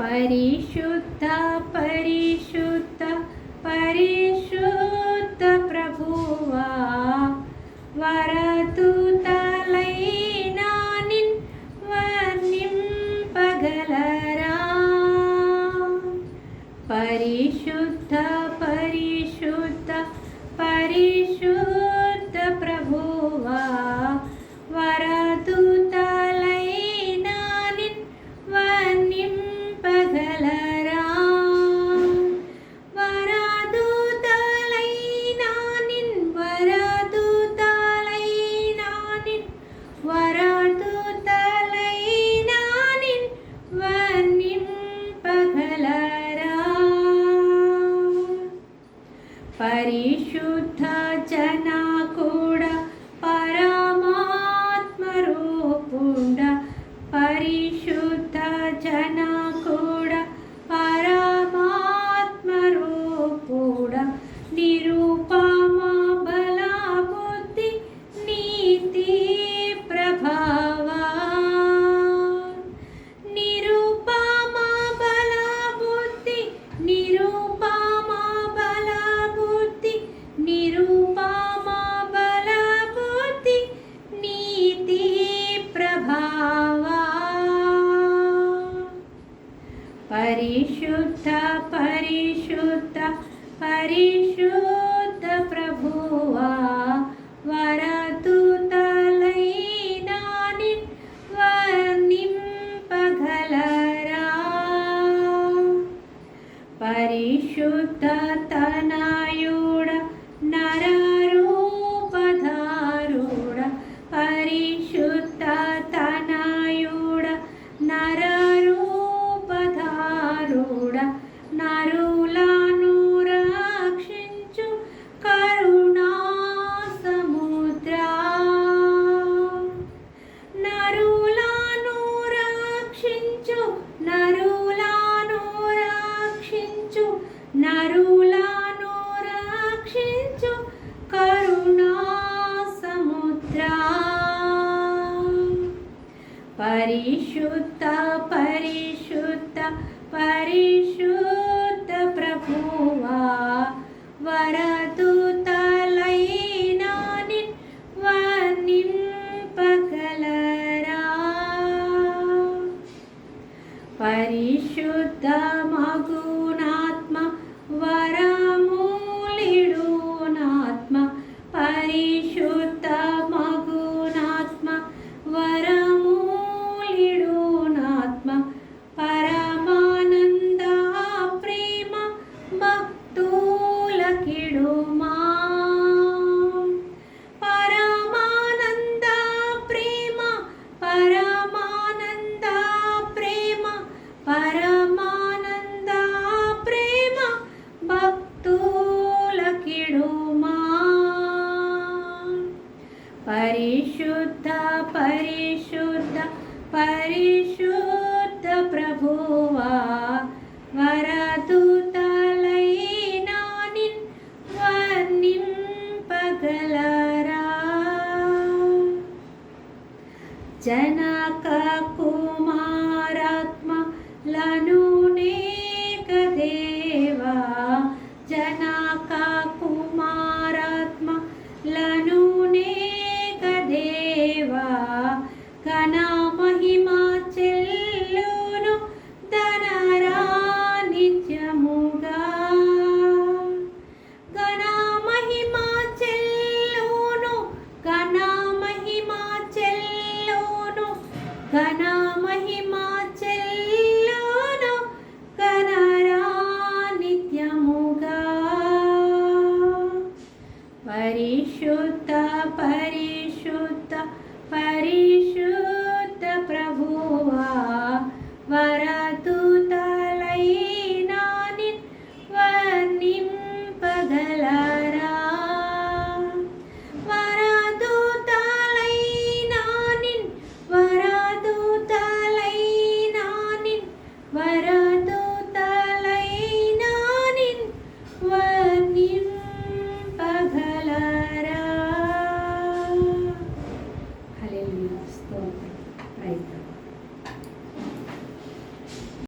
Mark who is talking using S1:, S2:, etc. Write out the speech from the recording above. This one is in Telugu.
S1: परिशुद्ध परिशुद्ध परिशुद्ध प्रभुवा वरतु तलैनानिन् वर्णिं पगलरा। परिशुद्ध परिशुद्ध परिशुद्ध నిరుపమా బలా బుద్ధి నీతి ప్రభావ నిరుపమా బలా బుద్ధి నిరుపమా బలా బుద్ధి నిరుపమా బలా బుద్ధి నీతి ప్రభావ పరిశుద్ధ పరిశుద్ధ పరిశుద్ధ పరిశుద్ధ పరిశుద్ధ పరిశుద్ధ ప్రభువా వరదూతలైనా నిన్ వర్ణింపగలరా. జనక కుమారాత్మ లను പരിശുദ്ധ പരിശുദ്ധ